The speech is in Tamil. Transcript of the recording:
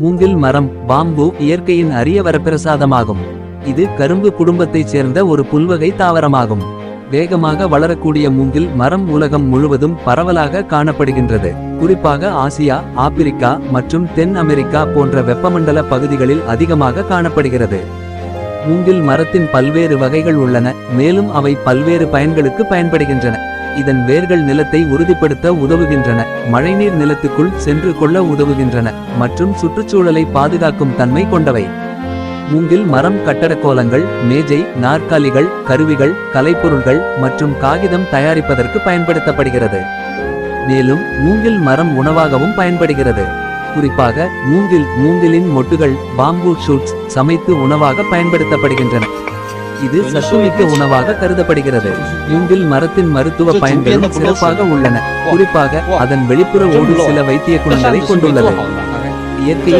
மூங்கில் மரம் பாம்பு இயற்கையின் அரிய வரப்பிரசாதமாகும். இது கரும்பு குடும்பத்தைச் சேர்ந்த ஒரு புல்வகை தாவரமாகும். வேகமாக வளரக்கூடிய மூங்கில் மரம் உலகம் முழுவதும் பரவலாக காணப்படுகின்றது. குறிப்பாக ஆசியா ஆப்பிரிக்கா மற்றும் தென் அமெரிக்கா போன்ற வெப்பமண்டல பகுதிகளில் அதிகமாக காணப்படுகிறது. மூங்கில் மரத்தின் பல்வேறு வகைகள் உள்ளன மேலும் அவை பல்வேறு பயன்களுக்கு பயன்படுகின்றன. இதன் வேர்கள் நிலத்தை உறுதிப்படுத்த உதவுகின்றன. மழைநீர் நிலத்துக்குள் சென்று கொள்ள உதவுகின்றன மற்றும் சுற்றுச்சூழலை பாதுகாக்கும் தன்மை கொண்டவை. மூங்கில் மரம் கட்டடக்கோலங்கள் மேஜை நாற்காலிகள் கருவிகள் கலைப்பொருள்கள் மற்றும் காகிதம் தயாரிப்பதற்கு பயன்படுத்தப்படுகிறது. மேலும் மூங்கில் மரம் உணவாகவும் பயன்படுகிறது. குறிப்பாக மூங்கில் மூங்கிலின் மொட்டுகள் பாம்பு ஷூட்ஸ் சமைத்து உணவாக பயன்படுத்தப்படுகின்றன. இது சத்துமிக்க உணவாக கருதப்படுகிறது. மூங்கில் மரத்தின் மருத்துவ பயன்களும் சிறப்பாக உள்ளன. குறிப்பாக அதன் வெளிப்புற ஓடு சில வைத்திய குணங்களை கொண்டுள்ளது. இயற்கையின்